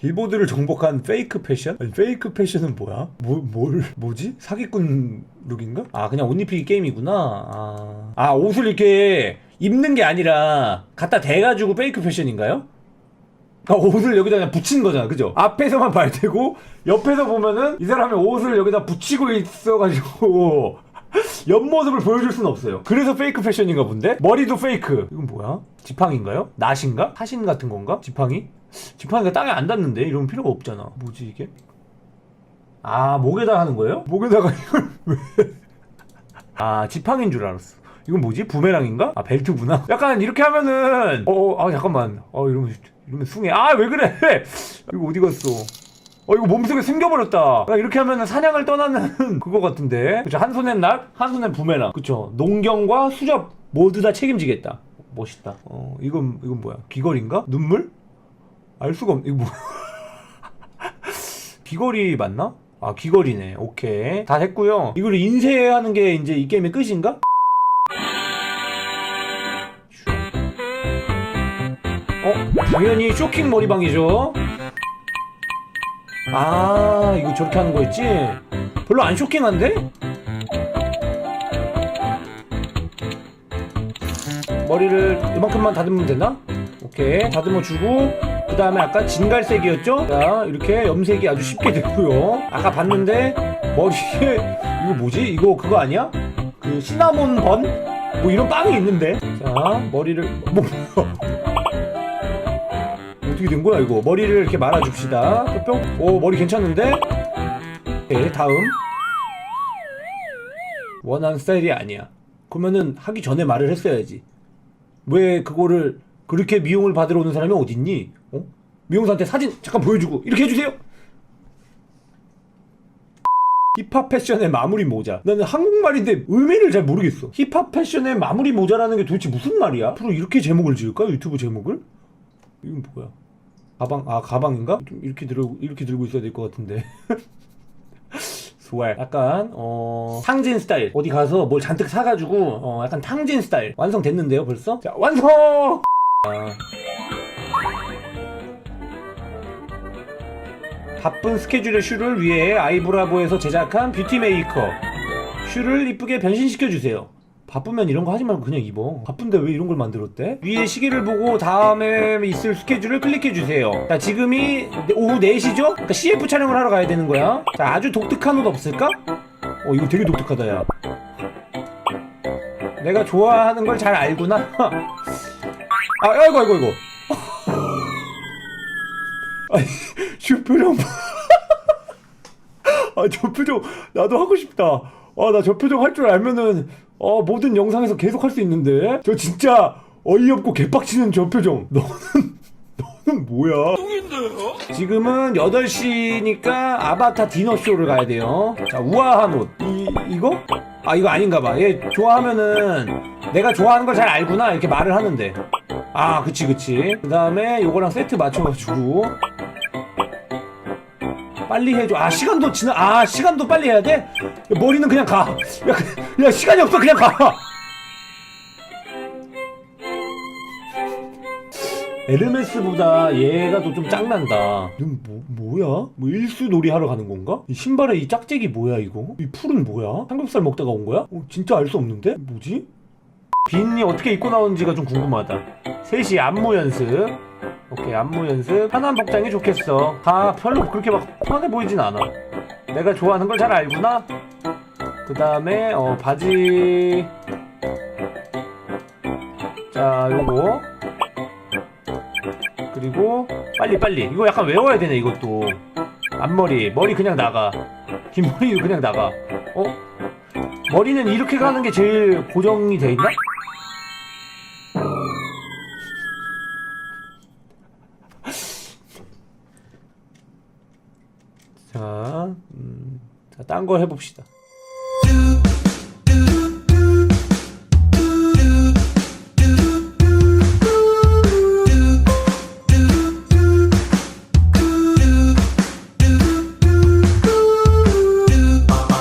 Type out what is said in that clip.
빌보드를 정복한 페이크 패션? 아니 페이크 패션은 뭐야? 뭐, 뭘 뭐지? 사기꾼 룩인가? 아 그냥 옷 입히기 게임이구나 아, 아 옷을 이렇게 입는 게 아니라 갖다 대가지고 페이크 패션인가요? 아, 옷을 여기다 그냥 붙인 거잖아, 그죠? 앞에서만 봐야 되고, 옆에서 보면은 이 사람이 옷을 여기다 붙이고 있어가지고, 옆모습을 보여줄 수는 없어요. 그래서 페이크 패션인가 본데? 머리도 페이크. 이건 뭐야? 지팡인가요? 낫인가? 사신 같은 건가? 지팡이? 지팡이가 땅에 안 닿는데? 이러면 필요가 없잖아. 뭐지, 이게? 아, 목에다 하는 거예요? 목에다가 이걸 왜. 아, 지팡인 줄 알았어. 이건 뭐지? 부메랑인가? 아, 벨트구나. 약간 이렇게 하면은, 어, 아, 잠깐만. 어, 이러면, 이러면 숭해. 아, 왜 그래? 이거 어디 갔어? 어, 이거 몸속에 숨겨버렸다. 야, 이렇게 하면은 사냥을 떠나는 그거 같은데. 그쵸. 한 손엔 날, 한 손엔 부메랑. 그쵸. 농경과 수렵 모두 다 책임지겠다. 멋있다. 어, 이건, 이건 뭐야? 귀걸인가? 눈물? 알 수가 없, 이거 뭐. 귀걸이 맞나? 아, 귀걸이네. 오케이. 다 됐고요. 이걸 인쇄하는 게 이제 이 게임의 끝인가? 어? 당연히 쇼킹 머리방이죠. 아, 이거 저렇게 하는 거였지? 별로 안 쇼킹한데? 머리를 이만큼만 다듬으면 되나? 오케이. 다듬어 주고, 그 다음에 아까 진갈색이었죠? 자, 이렇게 염색이 아주 쉽게 됐고요. 아까 봤는데, 머리에, 이거 뭐지? 이거 그거 아니야? 그 시나몬 번? 뭐 이런 빵이 있는데? 자, 머리를, 뭐? 어떻게 된 거야 이거 머리를 이렇게 말아줍시다 뿅. 오 머리 괜찮은데 네 다음 원하는 스타일이 아니야 그러면은 하기 전에 말을 했어야지 왜 그거를 그렇게 미용을 받으러 오는 사람이 어딨니 어? 미용사한테 사진 잠깐 보여주고 이렇게 해주세요 힙합 패션의 마무리 모자. 나는 한국말인데 의미를 잘 모르겠어. 힙합 패션의 마무리 모자라는 게 도대체 무슨 말이야? 앞으로 이렇게 제목을 지을까? 유튜브 제목을? 이건 뭐야? 가방 아 가방인가? 좀 이렇게 들고 이렇게 들고 있어야 될 것 같은데. 스웰. 약간 어 탕진 스타일. 어디 가서 뭘 잔뜩 사가지고 어 약간 탕진 스타일 완성됐는데요 벌써? 자 완성. 아. 바쁜 스케줄의 슈를 위해 아이브라보에서 제작한 뷰티 메이커. 슈를 이쁘게 변신시켜 주세요. 바쁘면 이런 거 하지 말고 그냥 입어. 바쁜데 왜 이런 걸 만들었대? 위에 시계를 보고 다음에 있을 스케줄을 클릭해 주세요. 자, 지금이 오후 4시죠? 그러니까 CF 촬영을 하러 가야 되는 거야. 자, 아주 독특한 옷 없을까? 어, 이거 되게 독특하다, 야. 내가 좋아하는 걸 잘 알구나. 아, 아이고, 아이고, 아이고. 아니, 슈 표정. 봐. 아, 저 표정, 나도 하고 싶다. 아, 나 저 표정 할 줄 알면은, 어, 모든 영상에서 계속 할 수 있는데. 저 진짜 어이없고 개빡치는 저 표정. 너는, 너는 뭐야? 지금은 8시니까 아바타 디너쇼를 가야 돼요. 자, 우아한 옷. 이, 이거? 아, 이거 아닌가 봐. 얘 좋아하면은 내가 좋아하는 걸 잘 알구나. 이렇게 말을 하는데. 아, 그치, 그치. 그 다음에 요거랑 세트 맞춰가지고. 빨리 해줘. 아, 시간도 지나, 아, 시간도 빨리 해야 돼? 야, 머리는 그냥 가. 야, 그- 야, 시간이 없어. 그냥 가. 에르메스보다 얘가 더좀 짱난다. 이건 뭐, 뭐야? 뭐 일수 놀이 하러 가는 건가? 이 신발에 이 짝짝이 뭐야, 이거? 이 풀은 뭐야? 삼겹살 먹다가 온 거야? 어, 진짜 알 수 없는데? 뭐지? 빈이 어떻게 입고 나오는지가 좀 궁금하다. 셋이 안무 연습. 오케이, 안무 연습. 편한 복장이 좋겠어. 아, 별로 그렇게 막 편해 보이진 않아. 내가 좋아하는 걸 잘 알구나? 그 다음에, 어, 바지. 자, 요거. 그리고, 빨리, 빨리. 이거 약간 외워야 되네, 이것도. 앞머리. 머리 그냥 나가. 뒷머리 그냥 나가. 어? 머리는 이렇게 가는 게 제일 고정이 돼 있나? 자, 음, 자, 딴 거 해봅시다.